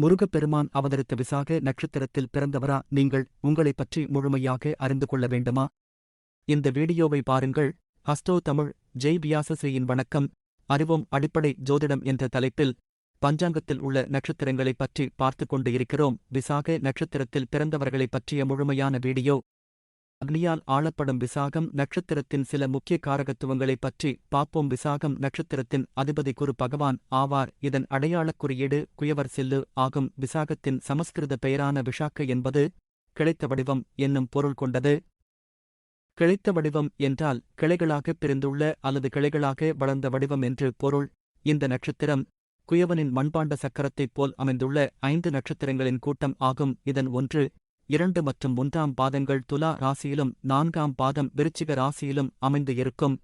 முருகப்பெருமான் அவதரித்த விசாக நட்சத்திரத்தில் பிறந்தவரா நீங்கள் உங்களைப் பற்றி முழுமையாக அறிந்து கொள்ள வேண்டுமா? இந்த வீடியோவை பாருங்கள். ஹஸ்டோ தமிழ் ஜெய் வியாசஸ்ரீயின் வணக்கம். அறிவோம் அடிப்படை ஜோதிடம் என்ற தலைப்பில் பஞ்சாங்கத்தில் உள்ள நட்சத்திரங்களைப் பற்றி பார்த்துக் கொண்டு இருக்கிறோம். விசாக நட்சத்திரத்தில் பிறந்தவர்களைப் பற்றிய முழுமையான வீடியோ அக்னியால் ஆளப்படும் விசாகம் நட்சத்திரத்தின் சில முக்கிய காரகத்துவங்களைப் பற்றி பார்ப்போம். விசாகம் நட்சத்திரத்தின் அதிபதி குரு பகவான் ஆவார். இதன் அடையாளக் குறியீடு குயவர் சில்லு ஆகும். விசாகத்தின் சமஸ்கிருத பெயரான விஷாக்க என்பது கிளைத்த வடிவம் என்னும் பொருள் கொண்டது. கிளைத்த வடிவம் என்றால் கிளைகளாகப் பிரிந்துள்ள அல்லது கிளைகளாக வளர்ந்த வடிவம் என்று பொருள். இந்த நட்சத்திரம் குயவனின் மண்பாண்ட சக்கரத்தைப் போல் அமைந்துள்ள ஐந்து நட்சத்திரங்களின் கூட்டம் ஆகும். இதன் ஒன்று இரண்டு மற்றும் மூன்றாம் பாதங்கள் துலா ராசியிலும் நான்காம் பாதம் விருச்சிக ராசியிலும் அமைந்து இருக்கும்.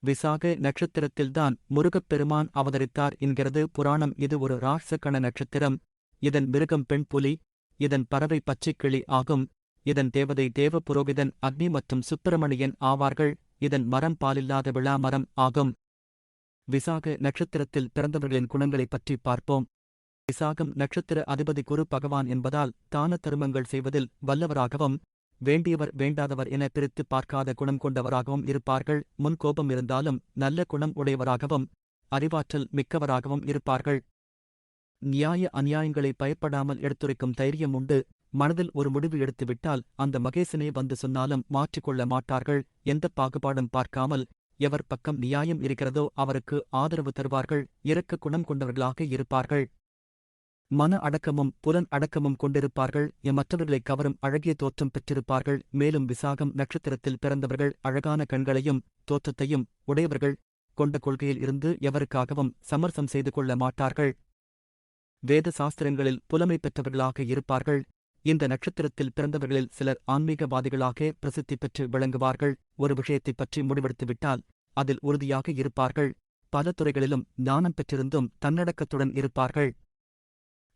விசாக நட்சத்திரத்தில்தான் முருகப்பெருமான் அவதரித்தார் என்கிறது. புராணம் இது ஒரு ராட்சக்கண நட்சத்திரம். இதன் மிருகம் பெண் புலி இதன் பறவை பச்சைக்கிளி ஆகும். இதன் தேவதை தேவ புரோகிதன் அக்னி மற்றும் சுப்பிரமணியன் ஆவார்கள். இதன் மரம் பாலில்லாத விழா மரம் ஆகும். விசாக நட்சத்திரத்தில் பிறந்தவர்களின் குணங்களைப் பற்றி பார்ப்போம். விசாகம் நட்சத்திர அதிபதி குரு பகவான் என்பதால் தான தருமங்கள் செய்வதில் வல்லவராகவும் வேண்டியவர் வேண்டாதவர் என பிரித்து பார்க்காத குணம் கொண்டவராகவும் இருப்பார்கள். முன் கோபம் இருந்தாலும் நல்ல குணம் உடையவராகவும் அறிவாற்றல் மிக்கவராகவும் இருப்பார்கள். நியாய அநியாயங்களை பயப்படாமல் எடுத்துரைக்கும் தைரியம் உண்டு. மனதில் ஒரு முடிவு எடுத்துவிட்டால் அந்த மகேசனே வந்து சொன்னாலும் மாற்றிக்கொள்ள மாட்டார்கள். எந்த பாகுபாடும் பார்க்காமல் எவர் பக்கம் நியாயம் இருக்கிறதோ அவருக்கு ஆதரவு தருவார்கள். இரக்க குணம் கொண்டவர்களாக இருப்பார்கள். மன அடக்கமும் புலன் அடக்கமும் கொண்டிருப்பார்கள் மற்றவர்களை கவரும் அழகிய தோற்றம் பெற்றிருப்பார்கள் மேலும் விசாகம் நட்சத்திரத்தில் பிறந்தவர்கள் அழகான கண்களையும் தோற்றத்தையும் உடையவர்கள் கொண்ட கொள்கையில் இருந்து எவருக்காகவும் சமரசம் செய்து கொள்ள மாட்டார்கள். வேத சாஸ்திரங்களில் புலமை பெற்றவர்களாக இருப்பார்கள். இந்த நட்சத்திரத்தில் பிறந்தவர்களில் சிலர் ஆன்மீகவாதிகளாக பிரசித்தி பெற்று விளங்குவார்கள். ஒரு விஷயத்தைப் பற்றி முடிவெடுத்துவிட்டால் அதில் உறுதியாக இருப்பார்கள். பல துறைகளிலும் ஞானம் பெற்றிருந்தும் தன்னடக்கத்துடன் இருப்பார்கள்.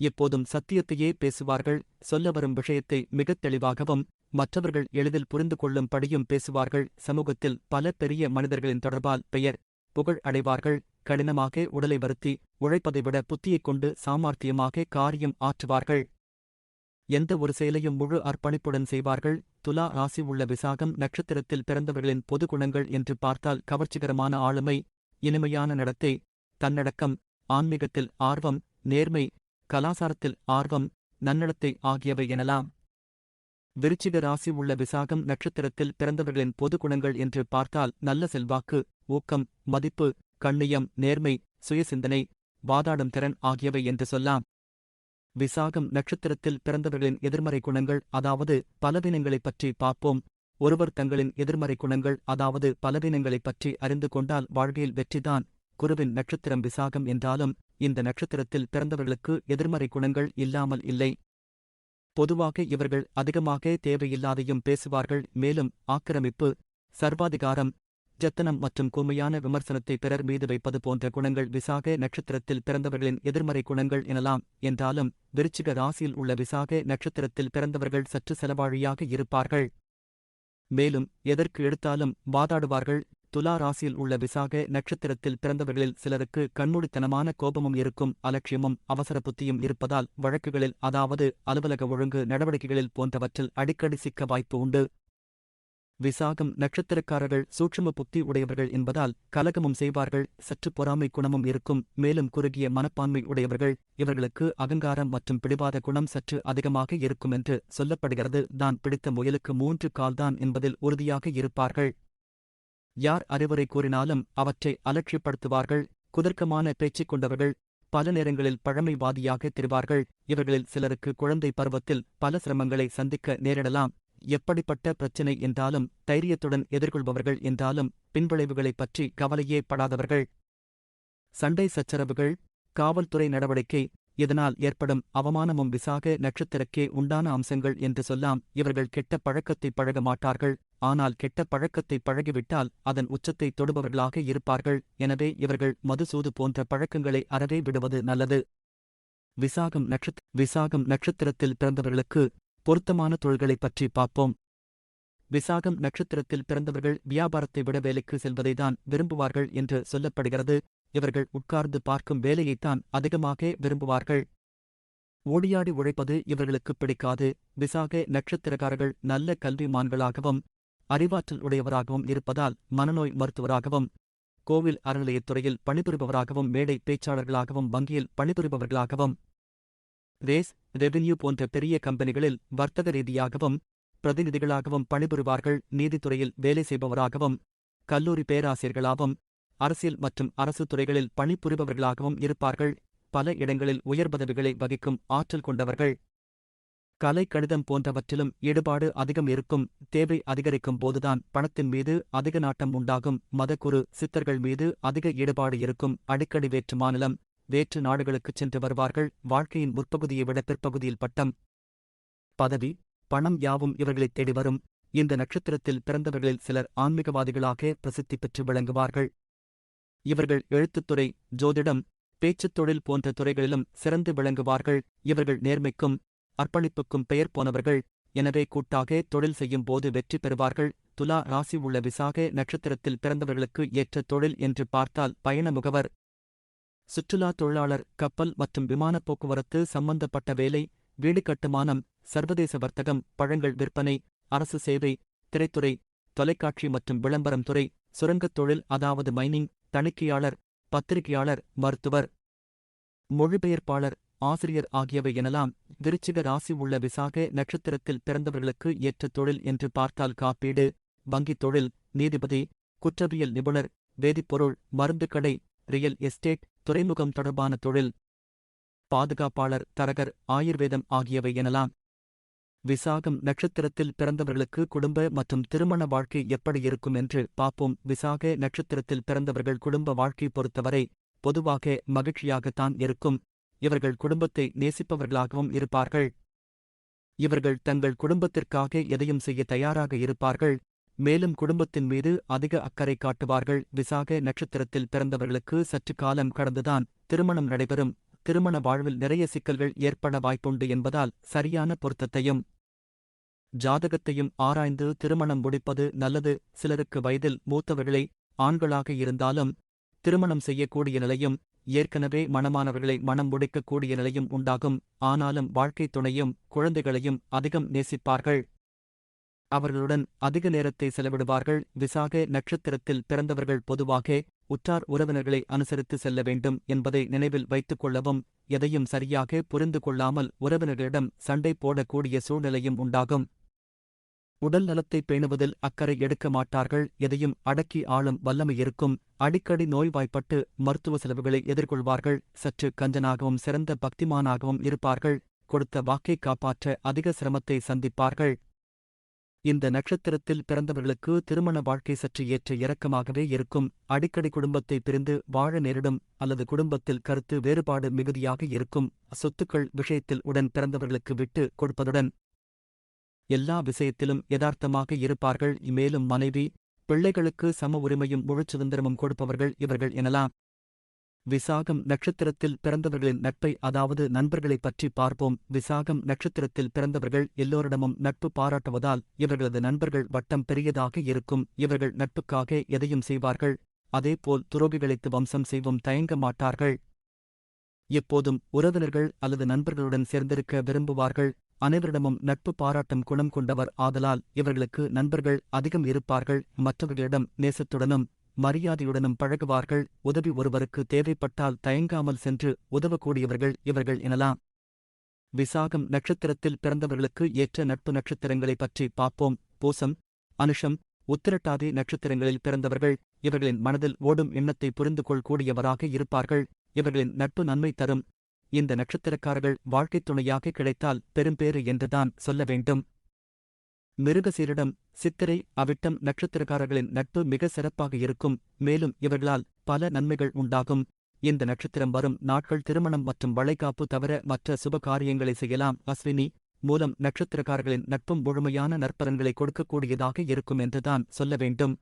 எப்போதும் சத்தியத்தையே பேசுவார்கள் சொல்ல வரும் விஷயத்தை மிகத் தெளிவாகவும் மற்றவர்கள் எளிதில் புரிந்து கொள்ளும்படியும் பேசுவார்கள். சமூகத்தில் பல பெரிய மனிதர்களின் தொடர்பால் பெயர் புகழ் அடைவார்கள். கடினமாக உடலை வருத்தி உழைப்பதை விட புத்தியைக் கொண்டு சாமார்த்தியமாக காரியம் ஆற்றுவார்கள். எந்த ஒரு செயலையும் முழு அர்ப்பணிப்புடன் செய்வார்கள். துலா ராசி உள்ள விசாகம் நட்சத்திரத்தில் பிறந்தவர்களின் பொது குணங்கள் என்று பார்த்தால் கவர்ச்சிகரமான ஆளுமை இனிமையான நடத்தை தன்னடக்கம் ஆன்மீகத்தில் ஆர்வம் நேர்மை கலாசாரத்தில் ஆர்வம் நன்னடத்தை ஆகியவை எனலாம். விருச்சிக ராசி உள்ள விசாகம் நட்சத்திரத்தில் பிறந்தவர்களின் பொது குணங்கள் என்று பார்த்தால் நல்ல செல்வாக்கு ஊக்கம் மதிப்பு கண்ணியம் நேர்மை சுயசிந்தனை வாதாடும் திறன் ஆகியவை என்று சொல்லாம். விசாகம் நட்சத்திரத்தில் பிறந்தவர்களின் எதிர்மறை குணங்கள் அதாவது பலவீனங்களைப் பற்றி பார்ப்போம். ஒருவர் தங்களின் எதிர்மறை குணங்கள் அதாவது பலவீனங்களைப் பற்றி அறிந்து கொண்டால் வாழ்க்கையில் வெற்றிதான். குருவின் நட்சத்திரம் விசாகம் என்றாலும் இந்த நட்சத்திரத்தில் பிறந்தவர்களுக்கு எதிர்மறை குணங்கள் இல்லாமல் இல்லை. பொதுவாக இவர்கள் அதிகமாக தேவையில்லாதையும் பேசுவார்கள் மேலும் ஆக்கிரமிப்பு சர்வாதிகாரம் ஜத்தனம் மற்றும் கூமையான விமர்சனத்தை பிறர் மீது வைப்பது போன்ற குணங்கள் விசாக நட்சத்திரத்தில் பிறந்தவர்களின் எதிர்மறை குணங்கள் எனலாம். என்றாலும் விருச்சிக ராசியில் உள்ள விசாக நட்சத்திரத்தில் பிறந்தவர்கள் சற்று செலவாழியாக இருப்பார்கள். மேலும் எதற்கு எடுத்தாலும் வாதாடுவார்கள். துலா ராசியில் உள்ள விசாக நட்சத்திரத்தில் பிறந்தவர்களில் சிலருக்கு கண்மூடித்தனமான கோபமும் இருக்கும் அலட்சியமும் அவசர புத்தியும் இருப்பதால் வழக்குகளில் அதாவது அலுவலக ஒழுங்கு நடவடிக்கைகளில் போன்றவற்றில் அடிக்கடி சிக்க வாய்ப்பு உண்டு. விசாகம் நட்சத்திரக்காரர்கள் சூட்சும புத்தி உடையவர்கள் என்பதால் கலகமும் செய்வார்கள் சற்று பொறாமை குணமும் இருக்கும் மேலும் குறுகிய மனப்பான்மை உடையவர்கள் இவர்களுக்கு அகங்காரம் மற்றும் பிடிவாத குணம் சற்று அதிகமாக இருக்கும் என்று சொல்லப்படுகிறது. தான் பிடித்த முயலுக்கு மூன்று கால்தான் என்பதில் உறுதியாக இருப்பார்கள். யார் அறிவுரை கூறினாலும் அவற்றை அலட்சியப்படுத்துவார்கள் குதர்க்கமான பேச்சு கொண்டவர்கள் பல நேரங்களில் பழமைவாதியாக தெரிவார்கள் இவர்களில் சிலருக்கு குழந்தை பருவத்தில் பல சிரமங்களை சந்திக்க நேரிடலாம். எப்படிப்பட்ட பிரச்சினை என்றாலும் தைரியத்துடன் எதிர்கொள்பவர்கள் என்றாலும் பின்விளைவுகளைப் பற்றி கவலையே படாதவர்கள். சண்டை சச்சரவுகள் காவல்துறை நடவடிக்கை இதனால் ஏற்படும் அவமானமும் விசாக நட்சத்திரக்கே உண்டான அம்சங்கள் என்று சொல்லாம் இவர்கள் கெட்ட பழக்கத்தை பழக மாட்டார்கள். ஆனால் கெட்ட பழக்கத்தை பழகிவிட்டால் அதன் உச்சத்தை தொடுபவர்களாக இருப்பார்கள். எனவே இவர்கள் மதுசூது போன்ற பழக்கங்களை அறவே விடுவது நல்லது. விசாகம் நட்சத் விசாகம் நட்சத்திரத்தில் பிறந்தவர்களுக்கு பொருத்தமான தொழில்களைப் பற்றி பார்ப்போம். விசாகம் நட்சத்திரத்தில் பிறந்தவர்கள் வியாபாரத்தை விட வேலைக்கு செல்வதைதான் விரும்புவார்கள் என்று சொல்லப்படுகிறது. இவர்கள் உட்கார்ந்து பார்க்கும் வேலையைத்தான் அதிகமாக விரும்புவார்கள். ஓடியாடி உழைப்பது இவர்களுக்கு பிடிக்காது. விசாக நட்சத்திரக்காரர்கள் நல்ல கல்விமான்களாகவும் அறிவாற்றல் உடையவராகவும் இருப்பதால் மனநோய் மருத்துவராகவும் கோவில் அறநிலையத்துறையில் பணிபுரிபவராகவும் மேடை பேச்சாளர்களாகவும் வங்கியில் பணிபுரிபவர்களாகவும் ரேஸ் ரெவென்யூ போன்ற பெரிய கம்பெனிகளில் வர்த்தக ரீதியாகவும் பிரதிநிதிகளாகவும் பணிபுரிவார்கள். நீதித்துறையில் வேலை செய்பவராகவும் கல்லூரி பேராசிரியர்களாகவும் அரசியல் மற்றும் அரசு துறைகளில் பணிபுரிபவர்களாகவும் இருப்பார்கள். பல இடங்களில் உயர் பதவிகளை வகிக்கும் ஆற்றல் கொண்டவர்கள். கலை கணிதம் போன்றவற்றிலும் ஈடுபாடு அதிகம் இருக்கும் தேவை அதிகரிக்கும் போதுதான் பணத்தின் மீது அதிக நாட்டம் உண்டாகும். மதக்குரு சித்தர்கள் மீது அதிக ஈடுபாடு இருக்கும் அடிக்கடி வேற்று மாநிலம் வேற்று நாடுகளுக்குச் சென்று வருவார்கள். வாழ்க்கையின் முற்பகுதியை விட பிற்பகுதியில் பட்டம் பதவி பணம் யாவும் இவர்களைத் தேடி வரும். இந்த நட்சத்திரத்தில் பிறந்தவர்களில் சிலர் ஆன்மீகவாதிகளாக பிரசித்தி பெற்று விளங்குவார்கள். இவர்கள் எழுத்துத்துறை ஜோதிடம் பேச்சுத் தொழில் போன்ற துறைகளிலும் சிறந்து விளங்குவார்கள். இவர்கள் நேர்மைக்கும் அர்ப்பணிப்புக்கும் பெயர் போனவர்கள் எனவே கூட்டாக தொழில் செய்யும் போது வெற்றி பெறுவார்கள். துலா ராசி உள்ள விசாக நட்சத்திரத்தில் பிறந்தவர்களுக்கு ஏற்ற தொழில் என்று பார்த்தால் பயண முகவர் சுற்றுலா தொழிலாளர் கப்பல் மற்றும் விமானப் போக்குவரத்து சம்பந்தப்பட்ட வேலை வீடு கட்டுமானம் சர்வதேச வர்த்தகம் பழங்கள் விற்பனை அரசு சேவை திரைத்துறை தொலைக்காட்சி மற்றும் விளம்பரம் துறை சுரங்கத் தொழில் அதாவது மைனிங் தணிக்கையாளர் பத்திரிகையாளர் மருத்துவர். மொழிபெயர்ப்பாளர் ஆசிரியர் ஆகியவை எனலாம் விருச்சிக ராசி உள்ள விசாக நட்சத்திரத்தில் பிறந்தவர்களுக்கு ஏற்ற தொழில் என்று பார்த்தால் காப்பீடு வங்கித் தொழில் நீதிபதி குற்றவியல் நிபுணர் வேதிப்பொருள் மருந்துக்கடை ரியல் எஸ்டேட் துறைமுகம் தொடர்பான தொழில் பாதுகாப்பாளர் தரகர் ஆயுர்வேதம் ஆகியவை எனலாம். விசாகம் நட்சத்திரத்தில் பிறந்தவர்களுக்கு குடும்ப மற்றும் திருமண வாழ்க்கை எப்படி இருக்கும் என்று பார்ப்போம். விசாக நட்சத்திரத்தில் பிறந்தவர்கள் குடும்ப வாழ்க்கை பொறுத்தவரை பொதுவாக மகிழ்ச்சியாகத்தான் இருக்கும். இவர்கள் குடும்பத்தை நேசிப்பவர்களாகவும் இருப்பார்கள். இவர்கள் தங்கள் குடும்பத்திற்காக எதையும் செய்ய தயாராக இருப்பார்கள். மேலும் குடும்பத்தின் மீது அதிக அக்கறை காட்டுவார்கள். விசாக நட்சத்திரத்தில் பிறந்தவர்களுக்கு சற்று காலம் கடந்துதான் திருமணம் நடைபெறும். திருமண வாழ்வில் நிறைய சிக்கல்கள் ஏற்பட வாய்ப்புண்டு என்பதால் சரியான பொருத்தத்தையும் ஜாதகத்தையும் ஆராய்ந்து திருமணம் முடிப்பது நல்லது. சிலருக்கு வயதில் மூத்தவர்களை ஆண்களாக இருந்தாலும் திருமணம் செய்யக்கூடிய நிலையும் ஏற்கனவே மணமானவர்களை மணம் முடிக்கக்கூடிய நிலையும் உண்டாகும். ஆனாலும் வாழ்க்கைத் துணையும் குழந்தைகளையும் அதிகம் நேசிப்பார்கள். அவர்களுடன் அதிக நேரத்தை செலவிடுவார்கள். விசாக நட்சத்திரத்தில் பிறந்தவர்கள் பொதுவாக உற்றார் உறவினர்களை அனுசரித்து செல்ல வேண்டும் என்பதை நினைவில் வைத்துக் கொள்ளவும் எதையும் சரியாக புரிந்து கொள்ளாமல் உறவினர்களிடம் சண்டை போடக்கூடிய சூழ்நிலையும் உண்டாகும். உடல் நலத்தை பேணுவதில் அக்கறை எடுக்க மாட்டார்கள் எதையும் அடக்கி ஆளும் வல்லமை இருக்கும் அடிக்கடி நோய்வாய்ப்பட்டு மருத்துவ செலவுகளை எதிர்கொள்வார்கள் சற்று கஞ்சனாகவும் சிறந்த பக்திமானாகவும் இருப்பார்கள் கொடுத்த வாக்கை காப்பாற்ற அதிக சிரமத்தை சந்திப்பார்கள். இந்த நட்சத்திரத்தில் பிறந்தவர்களுக்கு திருமண வாழ்க்கை சற்று ஏற்ற இறக்கமாகவே இருக்கும் அடிக்கடி குடும்பத்தை பிரிந்து வாழ நேரிடும் அல்லது குடும்பத்தில் கருத்து வேறுபாடு மிகுதியாக இருக்கும் சொத்துக்கள் விஷயத்தில் உடன் பிறந்தவர்களுக்கு விட்டு கொடுப்பதுடன் எல்லா விஷயத்திலும் யதார்த்தமாக இருப்பார்கள். மேலும் மனைவி பிள்ளைகளுக்கு சம உரிமையும் முழுச் சுதந்திரமும் கொடுப்பவர்கள் இவர்கள் எனலாம். விசாகம் நட்சத்திரத்தில் பிறந்தவர்களின் நட்பை அதாவது நண்பர்களைப் பற்றி பார்ப்போம். விசாகம் நட்சத்திரத்தில் பிறந்தவர்கள் எல்லோரிடமும் நட்பு பாராட்டுவதால் இவர்களது நண்பர்கள் வட்டம் பெரியதாக இருக்கும். இவர்கள் நட்புக்காக எதையும் செய்வார்கள். அதேபோல் துரோகிகளைத்து வம்சம் செய்வும். தயங்க மாட்டார்கள். எப்போதும் உறவினர்கள் அல்லது நண்பர்களுடன் சேர்ந்திருக்க விரும்புவார்கள். அனைவரிடமும் நட்பு பாராட்டும் குணம் கொண்டவர் ஆதலால் இவர்களுக்கு நண்பர்கள் அதிகம் இருப்பார்கள் மற்றவர்களிடம் நேசத்துடனும் மரியாதையுடனும் பழகுவார்கள். உதவி ஒருவருக்கு தேவைப்பட்டால் தயங்காமல் சென்று உதவக்கூடியவர்கள் இவர்கள் எனலாம். விசாகம் நட்சத்திரத்தில் பிறந்தவர்களுக்கு ஏற்ற நட்பு நட்சத்திரங்களைப் பற்றி பார்ப்போம். பூசம் அனுஷம் உத்திரட்டாதி நட்சத்திரங்களில் பிறந்தவர்கள் இவர்களின் மனதில் ஓடும் எண்ணத்தை புரிந்து கொள்ளக்கூடியவராக இருப்பார்கள். இவர்களின் நட்பு நன்மை தரும் இந்த நட்சத்திரக்காரர்கள் வாழ்க்கைத் துணையாக கிடைத்தால் பெரும்பேறு என்றுதான் சொல்ல வேண்டும். மிருகசீரிடம் சித்திரை அவிட்டம் நட்சத்திரக்காரர்களின் நட்பு மிக சிறப்பாக இருக்கும். மேலும் இவர்களால் பல நன்மைகள் உண்டாகும். இந்த நட்சத்திரம் வரும் நாட்கள் திருமணம் மற்றும் வளைகாப்பு தவிர மற்ற சுப காரியங்களை செய்யலாம். அஸ்வினி மூலம் நட்சத்திரக்காரர்களின் நட்பும் முழுமையான நற்பலன்களை கொடுக்கக்கூடியதாக இருக்கும் என்றுதான் சொல்ல வேண்டும்.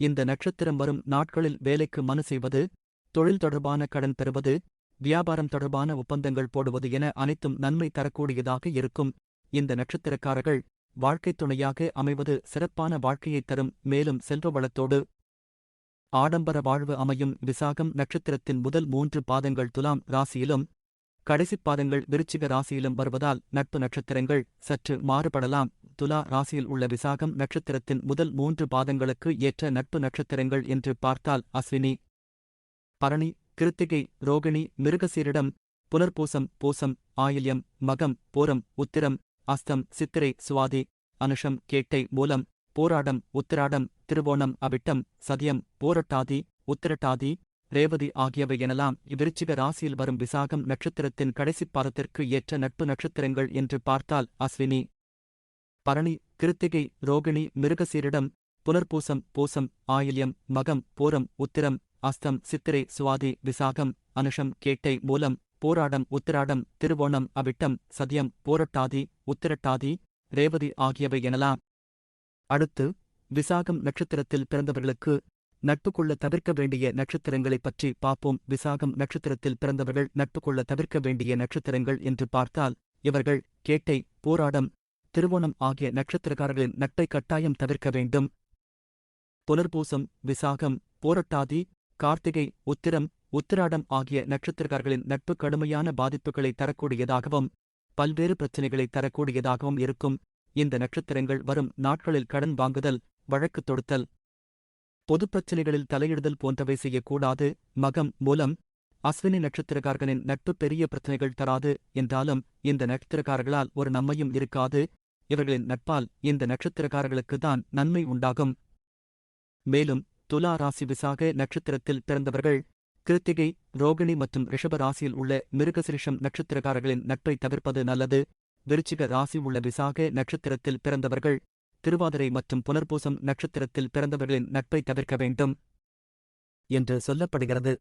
இந்த நட்சத்திரம் வரும் நாட்களில் வேலைக்கு மனு செய்வது தொழில் தொடர்பான கடன் பெறுவது வியாபாரம் தொடர்பான ஒப்பந்தங்கள் போடுவது என அனைத்தும் நன்மை தரக்கூடியதாக இருக்கும். இந்த நட்சத்திரக்காரர்கள் வாழ்க்கைத் துணையாக அமைவது சிறப்பான வாழ்க்கையைத் தரும். மேலும் செல்வ வளத்தோடு ஆடம்பர வாழ்வு அமையும். விசாகம் நட்சத்திரத்தின் முதல் மூன்று பாதங்கள் துலாம் ராசியிலும் கடைசிப் பாதங்கள் விருச்சிக ராசியிலும் வருவதால் நட்பு நட்சத்திரங்கள் சற்று மாறுபடலாம். துலா ராசியில் உள்ள விசாகம் நட்சத்திரத்தின் முதல் மூன்று பாதங்களுக்கு ஏற்ற நட்பு நட்சத்திரங்கள் என்று பார்த்தால் அஸ்வினி பரணி கிருத்திகை ரோகிணி மிருகசீரிடம் புனர்பூசம் பூசம் ஆயில்யம் மகம் போரம் உத்திரம் அஸ்தம் சித்திரை சுவாதி அனுஷம் கேட்டை மூலம் போராடம் உத்திராடம் திருவோணம் அவிட்டம் சதியம் போரட்டாதி உத்திரட்டாதி ரேவதி ஆகியவை எனலாம். இவ்விருச்சிக ராசியில் வரும் விசாகம் நட்சத்திரத்தின் கடைசிப் பாதத்திற்கு ஏற்ற நட்பு நட்சத்திரங்கள் என்று பார்த்தால் அஸ்வினி. பரணி கிருத்திகை ரோகிணி மிருகசீரிடம் புனர்பூசம் பூசம் ஆயில்யம் மகம் போரம் உத்திரம் அஸ்தம் சித்திரை சுவாதி விசாகம் அனுஷம் கேட்டை மூலம் போராடம் உத்திராடம் திருவோணம் அவிட்டம் சதியம் போரட்டாதி உத்திரட்டாதி ரேவதி ஆகியவை எனலாம். அடுத்து விசாகம் நட்சத்திரத்தில் பிறந்தவர்களுக்கு நட்பு கொள்ள தவிர்க்க வேண்டிய நட்சத்திரங்களைப் பற்றி பார்ப்போம். விசாகம் நட்சத்திரத்தில் பிறந்தவர்கள் நட்பு கொள்ள தவிர்க்க வேண்டிய நட்சத்திரங்கள் என்று பார்த்தால் இவர்கள் கேட்டை போராடம் திருவோணம் ஆகிய நட்சத்திரக்காரர்களின் நட்பை கட்டாயம் தவிர்க்க வேண்டும். புனர்பூசம் விசாகம் போரட்டாதி கார்த்திகை உத்திரம் உத்திராடம் ஆகிய நட்சத்திரக்காரர்களின் நட்பு கடுமையான பாதிப்புகளை தரக்கூடியதாகவும் பல்வேறு பிரச்சினைகளை தரக்கூடியதாகவும் இருக்கும். இந்த நட்சத்திரங்கள் வரும் நாட்களில் கடன் வாங்குதல் வழக்கு தொடுத்தல் பொதுப் பிரச்சினைகளில் தலையிடுதல் போன்றவை செய்யக்கூடாது. மகம் மூலம் அஸ்வினி நட்சத்திரக்காரர்களின் நட்பு பெரிய பிரச்சனைகள் தராது என்றாலும் இந்த நட்சத்திரக்காரர்களால் ஒரு நன்மையும் இருக்காது. இவர்களின் நட்பால் இந்த நட்சத்திரக்காரர்களுக்கு தான் நன்மை உண்டாகும். மேலும் துலா ராசி விசாக நட்சத்திரத்தில் பிறந்தவர்கள் கிருத்திகை ரோகிணி மற்றும் ரிஷப ராசியில் உள்ள மிருகசிரிஷம் நட்சத்திரக்காரர்களின் நட்பை தவிர்ப்பது நல்லது. விருச்சிக ராசி உள்ள விசாக நட்சத்திரத்தில் பிறந்தவர்கள் திருவாதிரை மற்றும் புனர்பூசம் நட்சத்திரத்தில் பிறந்தவர்களின் நட்பை தவிர்க்க வேண்டும். என்று சொல்லப்படுகிறது.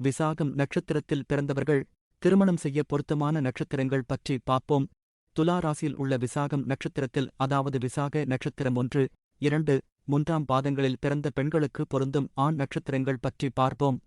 விசாகம் நட்சத்திரத்தில் பிறந்தவர்கள் திருமணம் செய்ய பொருத்தமான நட்சத்திரங்கள் பற்றி பார்ப்போம். துலா ராசியில் உள்ள விசாகம் நட்சத்திரத்தில் அதாவது விசாக நட்சத்திரம் ஒன்று இரண்டு மூன்றாம் பாதங்களில் பிறந்த பெண்களுக்கு பொருந்தும் ஆண் நட்சத்திரங்கள் பற்றி பார்ப்போம்.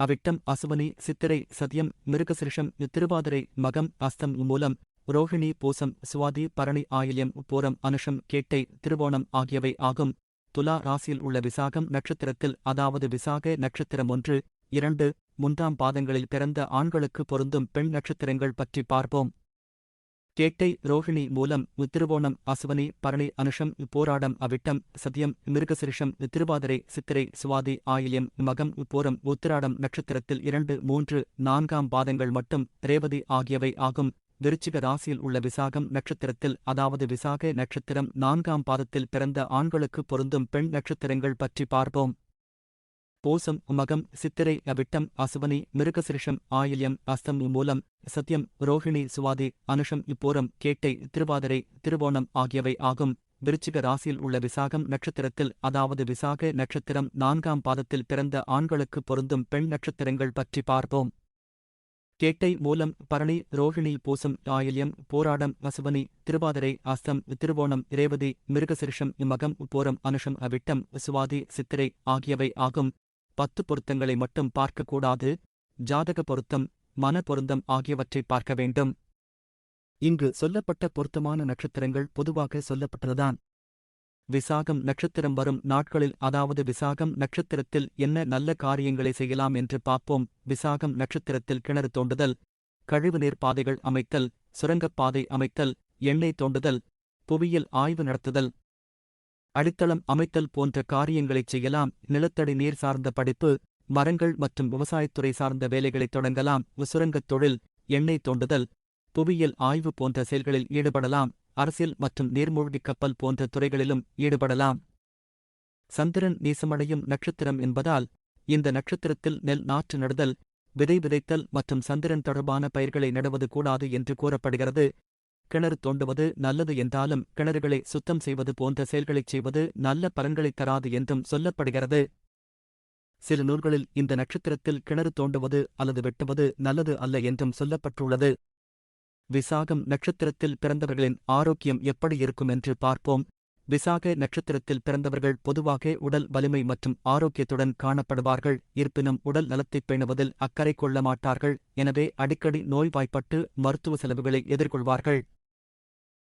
அவிட்டம் அசுவனி சித்திரை சதியம் மிருகசிருஷம் திருவாதிரை மகம் அஸ்தம் மூலம் ரோஹிணி பூசம் சுவாதி பரணி ஆயில்யம் பூரம் அனுஷம் கேட்டை திருவோணம் ஆகியவை ஆகும். துலா ராசியில் உள்ள விசாகம் நட்சத்திரத்தில் அதாவது விசாக நட்சத்திரம் ஒன்று இரண்டு மூன்றாம் பாதங்களில் பிறந்த ஆண்களுக்கு பொருந்தும் பெண் நட்சத்திரங்கள் பற்றி பார்ப்போம். கேட்டை ரோஹிணி மூலம் திருவோணம் அசுவனி பரணி அனுஷம் போராடம் அவிட்டம் சத்யம் மிருகசிரிஷம் திருவாதிரை சித்திரை சுவாதி ஆயில்யம் மகம் போரம் உத்திராடம் நட்சத்திரத்தில் இரண்டு மூன்று நான்காம் பாதங்கள் மட்டும் ரேவதி ஆகியவை ஆகும். விருச்சிக ராசியில் உள்ள விசாகம் நட்சத்திரத்தில் அதாவது விசாக நட்சத்திரம் நான்காம் பாதத்தில் பிறந்த ஆண்களுக்கு பொருந்தும் பெண் நட்சத்திரங்கள் பற்றி பார்ப்போம். பூசம் உமகம் சித்திரை அவிட்டம் அசுவனி மிருகசிரிஷம் ஆயில்யம் அஸ்தம் மூலம் சத்யம் ரோஹிணி சுவாதி அனுஷம் இப்போரம் கேட்டை திருவாதிரை திருவோணம் ஆகியவை ஆகும். விருச்சிக ராசியில் உள்ள விசாகம் நட்சத்திரத்தில் அதாவது விசாக நட்சத்திரம் நான்காம் பாதத்தில் பிறந்த ஆண்களுக்கு பொருந்தும் பெண் நட்சத்திரங்கள் பற்றி பார்ப்போம். கேட்டை மூலம் பரணி ரோஹிணி பூசம் ஆயில்யம் போராடம் வசுவனி திருவாதிரை அஸ்தம் திருவோணம் ரேவதி மிருகசிருஷம் இம்மகம் போரம் அனுஷம் அவிட்டம் சுவாதி சித்திரை ஆகியவை ஆகும். பத்து பொருத்தங்களை மட்டும் பார்க்கக்கூடாது. ஜாதக பொருத்தம் மன பொருத்தம் ஆகியவற்றை பார்க்க வேண்டும். இங்கு சொல்லப்பட்ட பொருத்தமான நட்சத்திரங்கள் பொதுவாக சொல்லப்பட்டதுதான். விசாகம் நட்சத்திரம் வரும் நாட்களில் அதாவது விசாகம் நட்சத்திரத்தில் என்ன நல்ல காரியங்களை செய்யலாம் என்று பார்ப்போம். விசாகம் நட்சத்திரத்தில் கிணறு தோண்டுதல் கழிவுநீர் பாதைகள் அமைத்தல் சுரங்கப்பாதை அமைத்தல் எண்ணெய் தோண்டுதல் புவியியல் ஆய்வு நடத்துதல். அடித்தளம் அமைத்தல் போன்ற காரியங்களைச் செய்யலாம். நிலத்தடி நீர் சார்ந்த படிப்பு மரங்கள் மற்றும் விவசாயத்துறை சார்ந்த வேலைகளைத் தொடங்கலாம். சுரங்கத் தொழில் எண்ணெய் தோண்டுதல் புவியியல் ஆய்வு போன்ற செயல்களில் ஈடுபடலாம். அரசியல் மற்றும் நீர்மூழ்கிக் கப்பல் போன்ற துறைகளிலும் ஈடுபடலாம். சந்திரன் நீசமடையும் நட்சத்திரம் என்பதால் இந்த நட்சத்திரத்தில் நெல் நாற்று நடுதல் விதை விதைத்தல் மற்றும் சந்திரன் தொடர்பான பயிர்களை நடுவது கூடாது என்று கூறப்படுகிறது. கிணறு தோண்டுவது நல்லது என்றாலும் கிணறுகளை சுத்தம் செய்வது போன்ற செயல்களைச் செய்வது நல்ல பலன்களைத் தராது என்றும் சொல்லப்படுகிறது. சில நூல்களில் இந்த நட்சத்திரத்தில் கிணறு தோண்டுவது அல்லது வெட்டுவது நல்லது அல்ல என்றும் சொல்லப்பட்டுள்ளது. விசாகம் நட்சத்திரத்தில் பிறந்தவர்களின் ஆரோக்கியம் எப்படி இருக்கும் என்று பார்ப்போம். விசாக நட்சத்திரத்தில் பிறந்தவர்கள் பொதுவாக உடல் வலிமை மற்றும் ஆரோக்கியத்துடன் காணப்படுவார்கள். இருப்பினும் உடல் நலத்தைப் பேணுவதில் அக்கறை கொள்ள மாட்டார்கள். எனவே அடிக்கடி நோய்வாய்ப்பட்டு மருத்துவ செலவுகளை எதிர்கொள்வார்கள்.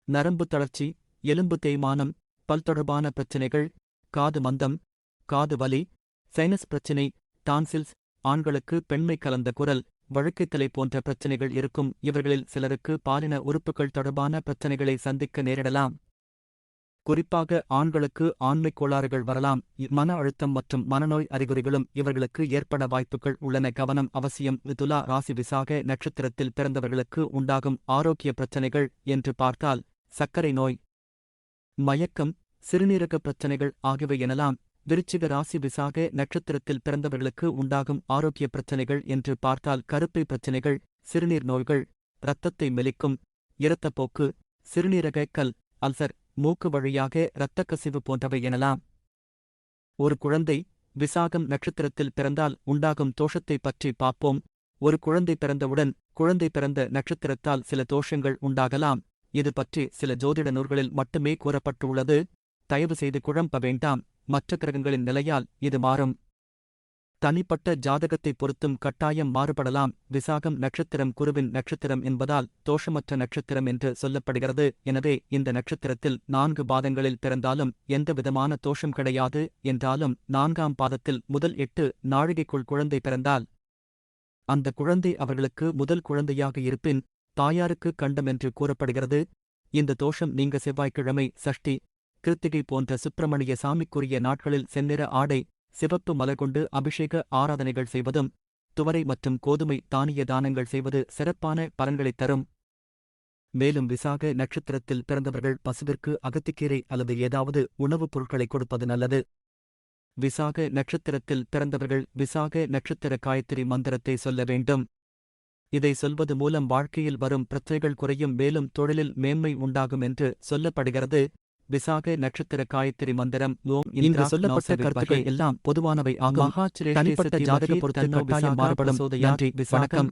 நரம்பு தளர்ச்சி எலும்பு தேய்மானம் பல் தொடர்பான பிரச்சினைகள் காது மந்தம் காது வலி சைனஸ் பிரச்சினை டான்சில்ஸ் ஆண்களுக்கு பெண்மை கலந்த குரல் வழக்கைத்தலை போன்ற பிரச்சினைகள் இருக்கும். இவர்களில் சிலருக்கு பாலின உறுப்புகள் தொடர்பான பிரச்சனைகளை சந்திக்க நேரிடலாம். குறிப்பாக ஆண்களுக்கு ஆண்மைக் கோளாறுகள் வரலாம். மன அழுத்தம் மற்றும் மனநோய் அறிகுறிகளும் இவர்களுக்கு ஏற்பட வாய்ப்புகள் உள்ளன. கவனம் அவசியம். துலா ராசி விசாக நட்சத்திரத்தில் பிறந்தவர்களுக்கு உண்டாகும் ஆரோக்கிய பிரச்சனைகள் என்று பார்த்தால் சர்க்கரை நோய் மயக்கம் சிறுநீரக பிரச்சனைகள் ஆகியவை எனலாம் விருச்சிக ராசி விசாக நட்சத்திரத்தில் பிறந்தவர்களுக்கு உண்டாகும் ஆரோக்கிய பிரச்சனைகள் என்று பார்த்தால் கருப்பை பிரச்சனைகள் சிறுநீர் நோய்கள் இரத்தத்தை மெலிக்கும் இரத்தப்போக்கு சிறுநீரக கல் அல்சர் மூக்கு வழியாக இரத்தக் கசிவு போன்றவை எனலாம். ஒரு குழந்தை விசாகம் நட்சத்திரத்தில் பிறந்தால் உண்டாகும் தோஷத்தை பற்றி பார்ப்போம். ஒரு குழந்தை பிறந்தவுடன் குழந்தை பிறந்த நட்சத்திரத்தால் சில தோஷங்கள் உண்டாகலாம். இது பற்றி சில ஜோதிட நூல்களில் மட்டுமே கூறப்பட்டுள்ளது. தயவு செய்து குழம்ப வேண்டாம். மற்ற கிரகங்களின் நிலையால் இது மாறும். தனிப்பட்ட ஜாதகத்தை பொறுத்தும் கட்டாயம் மாறுபடலாம். விசாகம் நட்சத்திரம் குருவின் நட்சத்திரம் என்பதால் தோஷமற்ற நட்சத்திரம் என்று சொல்லப்படுகிறது. எனவே இந்த நட்சத்திரத்தில் நான்கு பாதங்களில் பிறந்தாலும் எந்தவிதமான தோஷம் கிடையாது. என்றாலும் நான்காம் பாதத்தில் முதல் எட்டு நாழிகைக்குள் குழந்தை பிறந்தால் அந்த குழந்தை அவர்களுக்கு முதல் குழந்தையாக இருப்பின் தாயாருக்கு கண்டம் என்று கூறப்படுகிறது. இந்த தோஷம் நீங்க செவ்வாய்க்கிழமை சஷ்டி கிருத்திகை போன்ற சுப்பிரமணிய சாமிக்குரிய நாட்களில் செந்நிற ஆடை சிவப்பு மலர்கொண்டு அபிஷேக ஆராதனைகள் செய்வதும் துவரை மற்றும் கோதுமை தானிய தானங்கள் செய்வது சிறப்பான பலன்களைத் தரும். மேலும் விசாக நட்சத்திரத்தில் பிறந்தவர்கள் பசுவிற்கு அகத்திக்கீரை அல்லது ஏதாவது உணவுப் பொருட்களை கொடுப்பது நல்லது. விசாக நட்சத்திரத்தில் பிறந்தவர்கள் விசாக நட்சத்திர காயத்ரி மந்திரத்தை சொல்ல வேண்டும். இதை சொல்வது மூலம் வாழ்க்கையில் வரும் பிரச்சனைகள் குறையும் மேலும் தொழிலில் மேன்மை உண்டாகும் என்று சொல்லப்படுகிறது. விசாக நட்சத்திர காயத்ரி மந்திரம் ஓம் இங்கு சொல்லப்பட்ட கருத்துக்கள் எல்லாம் பொதுவானவை ஆகும். தனிப்பட்ட ஜாதக கட்டாயம் மாறுபடும். நன்றி வணக்கம்.